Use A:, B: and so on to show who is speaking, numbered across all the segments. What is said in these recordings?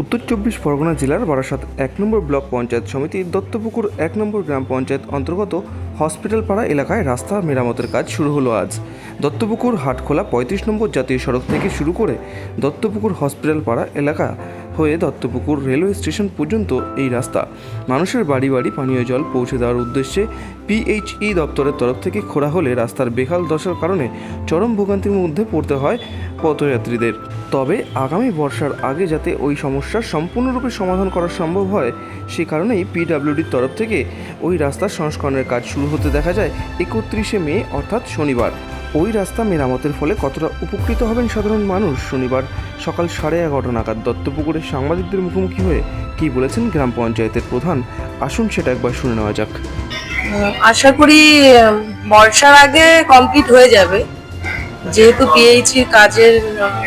A: উত্তর চব্বিশ পরগনা জেলার বারাসাত এক নম্বর ব্লক পঞ্চায়েত সমিতি, দত্তপুকুর এক নম্বর গ্রাম পঞ্চায়েত অন্তর্গত হসপিটাল পাড়া এলাকায় রাস্তা মেরামতের কাজ শুরু হলো আজ। দত্তপুকুর হাটখোলা পঁয়ত্রিশ নম্বর জাতীয় সড়ক থেকে শুরু করে দত্তপুকুর হসপিটাল পাড়া এলাকা হয়ে দত্তপুকুর রেলওয়ে স্টেশন পর্যন্ত এই রাস্তা। মানুষের বাড়ি বাড়ি পানীয় জল পৌঁছে দেওয়ার উদ্দেশ্যে পিএইচই দপ্তরের তরফ থেকে খোঁড়া হলে রাস্তার বেহাল দশার কারণে চরম ভোগান্তির মধ্যে পড়তে হয় পথযাত্রীদের। তবে আগামী বর্ষার আগে যাতে ওই সমস্যার সম্পূর্ণরূপে সমাধান করা সম্ভব হয়, সে কারণেই পিডাব্লিউডির তরফ থেকে ওই রাস্তার সংস্করণের কাজ শুরু হতে দেখা যায় একত্রিশে মে, অর্থাৎ শনিবার। ওই রাস্তা মেরামতের ফলে কতটা উপকৃত হবেন সাধারণ মানুষ? শনিবার সকাল সাড়ে এগারোটা নাগাদ দত্তপুকুরের সাংবাদিকদের মুখোমুখি হয়ে কী বলেছেন গ্রাম পঞ্চায়েতের প্রধান? আসুন সেটা একবার শুনে নেওয়া যাক।
B: আশা করি বর্ষার আগে কমপ্লিট হয়ে যাবে। যেহেতু পিএইচি কাজের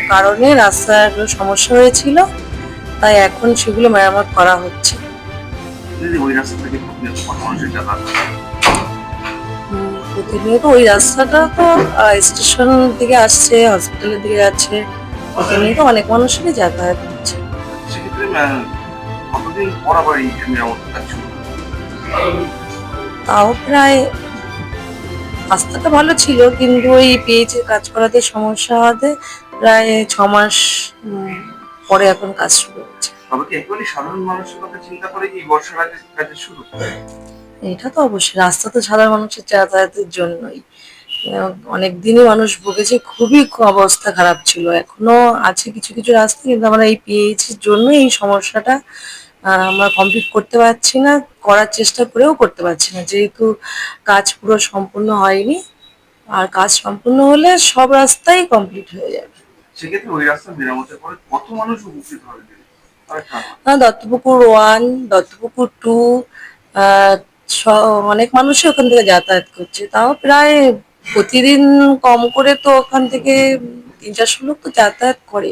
B: কারণে রাস্তার সমস্যা হয়েছিল তাই এখন সেগুলো মেরামত করা হচ্ছে।
C: দিদি ওই রাস্তা থেকে মানুষের যাতায়াত? করে?
B: উম, প্রতিনিয়ত ওই রাস্তাটা তো স্টেশন থেকে আসছে হসপিটালের দিকে যাচ্ছে। প্রতিনিয়ত অনেক মানুষেরই যাতায়াত হচ্ছে? তাও প্রায় রাস্তাটা ভালো ছিল কিন্তু ওই পিএইচের কাজ করাতে সমস্যা হতে প্রায় ছ মাস পরে এখন কাজ শুরু হচ্ছে।
C: তবে কি একেবারে সাধারণ মানুষের কথা চিন্তা করে বর্ষার শুরু?
B: এটা তো অবশ্যই রাস্তা তো সাধারণ মানুষের যাতায়াতের জন্যই অনেক দিনই মানুষ ভুগেছে খুবই অবস্থা খারাপ ছিল এখনও আছে কিছু কিছু রাস্তা কিন্তু আমরা এই পিএইচ এর জন্য এই সমস্যাটা আমরা কমপ্লিট করতে পারছি না করার চেষ্টা করেও করতে পারছি না যেহেতু কাজ পুরো সম্পূর্ণ হয়নি আর কাজ সম্পূর্ণ হলে সব রাস্তাই কমপ্লিট হয়ে যাবে
C: সেক্ষেত্রে ওই রাস্তা মেরামতের পরে কত মানুষ উপকৃত হবে দিদি? আরেকটা আমার।
B: আহ, দত্তপুকুর ওয়ান দত্তপুকুর টু অনেক মানুষই ওখান থেকে যাতায়াত করছে। তাও প্রায় প্রতিদিন কম করে তো ওখান থেকে তিন চারশো লোক তো যাতায়াত করে।